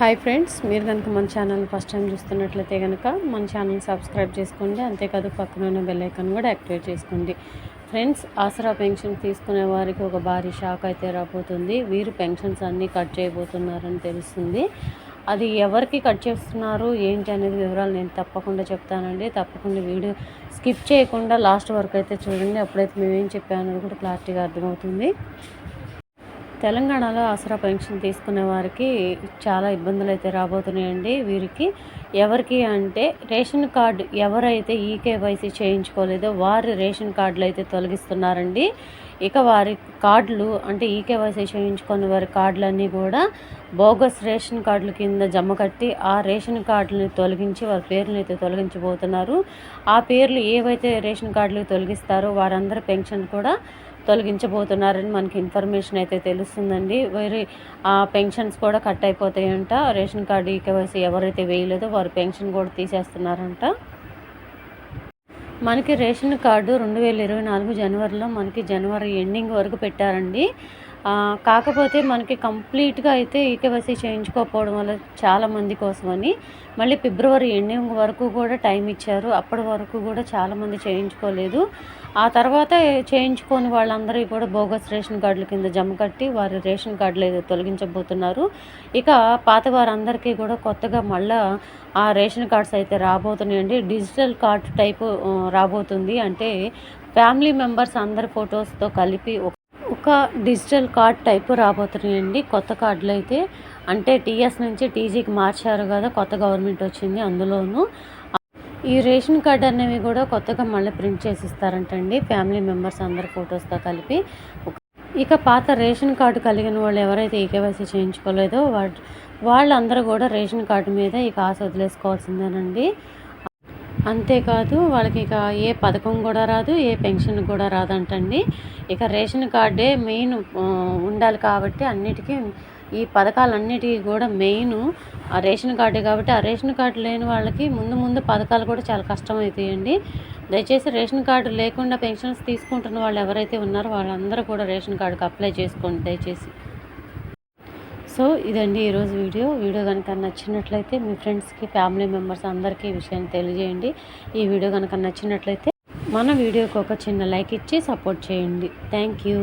Hi friends మీరు కనుక మన ఛానల్ ఫస్ట్ టైం చూస్తున్నట్లయితే కనుక మన ఛానల్ సబ్స్క్రైబ్ చేసుకోండి. అంతేకాదు పక్కన ఉన్న బెల్ ఐకాన్ కూడా యాక్టివేట్ చేసుకోండి. ఫ్రెండ్స్ ఆసరా పెన్షన్ తీసుకునే వారికి ఒక భారీ షాక్ అయితే రాబోతుంది. వీరు పెన్షన్స్ అన్నీ కట్ చేయబోతున్నారని తెలుస్తుంది. అది ఎవరికి కట్ చేస్తున్నారు ఏంటి అనేది వివరాలు నేను తప్పకుండా చెప్తానండి. తప్పకుండా వీడియో స్కిప్ చేయకుండా లాస్ట్ వరకు అయితే చూడండి. అప్పుడైతే మేమేం చెప్పామన్నది కూడా క్లారిటీగా అర్థమవుతుంది. తెలంగాణలో ఆసరా పెన్షన్ తీసుకునే వారికి చాలా ఇబ్బందులు అయితే రాబోతున్నాయండి. వీరికి ఎవరికి అంటే రేషన్ కార్డు ఎవరైతే ఈకేవైసీ చేయించుకోలేదో వారి రేషన్ కార్డులు అయితే తొలగిస్తున్నారండి. ఇక వారి కార్డులు అంటే ఈకేవైసీ చేయించుకున్న వారి కార్డులన్నీ కూడా బోగస్ రేషన్ కార్డుల కింద జమ కట్టి ఆ రేషన్ కార్డులని తొలగించి వారి పేర్లను అయితే తొలగించబోతున్నారు. ఆ పేర్లు ఏవైతే రేషన్ కార్డులు తొలగిస్తారో వారందరి పెన్షన్ కూడా తొలగించబోతున్నారని మనకి ఇన్ఫర్మేషన్ అయితే తెలుస్తుందండి. వేరే ఆ పెన్షన్స్ కూడా కట్ అయిపోతాయంట. రేషన్ కార్డు ఈకేవైసీ ఎవరైతే వేయలేదో వారి పెన్షన్ కూడా తీసేస్తున్నారంట. మనకి రేషన్ కార్డు రెండు వేల ఇరవై నాలుగు జనవరిలో మనకి జనవరి ఎండింగ్ వరకు పెట్టారండి. కాకపోతే మనకి కంప్లీట్గా అయితే ఈకేవైసీ చేయించుకోకపోవడం వల్ల చాలామంది కోసమని మళ్ళీ ఫిబ్రవరి ఎండింగ్ వరకు కూడా టైం ఇచ్చారు. అప్పటి వరకు కూడా చాలామంది చేయించుకోలేదు. ఆ తర్వాత చేయించుకొని వాళ్ళందరూ కూడా బోగస్ రేషన్ కార్డుల కింద జమ కట్టి వారి రేషన్ కార్డులు తొలగించబోతున్నారు. ఇక పాత వారందరికీ కూడా కొత్తగా మళ్ళా ఆ రేషన్ కార్డ్స్ అయితే రాబోతున్నాయండి. డిజిటల్ కార్డ్ టైపు రాబోతుంది. అంటే ఫ్యామిలీ మెంబర్స్ అందరి ఫొటోస్తో కలిపి ఒక డిజిటల్ కార్డ్ టైపు రాబోతున్నాయండి. కొత్త కార్డులు అయితే. అంటే టీఎస్ నుంచి టీజీకి మార్చారు కదా కొత్త గవర్నమెంట్ వచ్చింది అందులోనూ. ఈ రేషన్ కార్డ్ అనేవి కూడా కొత్తగా మళ్ళీ ప్రింట్ చేసి ఇస్తారంటండి ఫ్యామిలీ మెంబర్స్ అందరి ఫొటోస్తో కలిపి. ఇక పాత రేషన్ కార్డు కలిగిన వాళ్ళు ఎవరైతే ఈకేవైసీ చేయించుకోలేదో వాళ్ళందరూ కూడా రేషన్ కార్డు మీద ఇక ఆశ వదిలేసుకోవాల్సిందేనండి. అంతేకాదు వాళ్ళకి ఇక ఏ పథకం కూడా రాదు ఏ పెన్షన్ కూడా రాదంటండి. ఇక రేషన్ కార్డే మెయిన్ ఉండాలి కాబట్టి అన్నిటికీ ఈ పథకాలన్నిటికీ కూడా మెయిన్. ఆ రేషన్ కార్డే కాబట్టి ఆ రేషన్ కార్డు లేని వాళ్ళకి ముందు ముందు పథకాలు కూడా చాలా కష్టమవుతాయండి దయచేసి రేషన్ కార్డు లేకుండా పెన్షన్స్ తీసుకుంటున్న వాళ్ళు ఎవరైతే ఉన్నారో వాళ్ళందరూ కూడా రేషన్ కార్డుకి అప్లై చేసుకోండి దయచేసి. సో ఇదండి ఈరోజు వీడియో. వీడియో కనుక నచ్చినట్లయితే మీ ఫ్రెండ్స్కి ఫ్యామిలీ మెంబర్స్ అందరికీ ఈ విషయాన్ని తెలియజేయండి. ఈ వీడియో కనుక నచ్చినట్లయితే మన వీడియోకి ఒక చిన్న లైక్ ఇచ్చి సపోర్ట్ చేయండి. Thank you.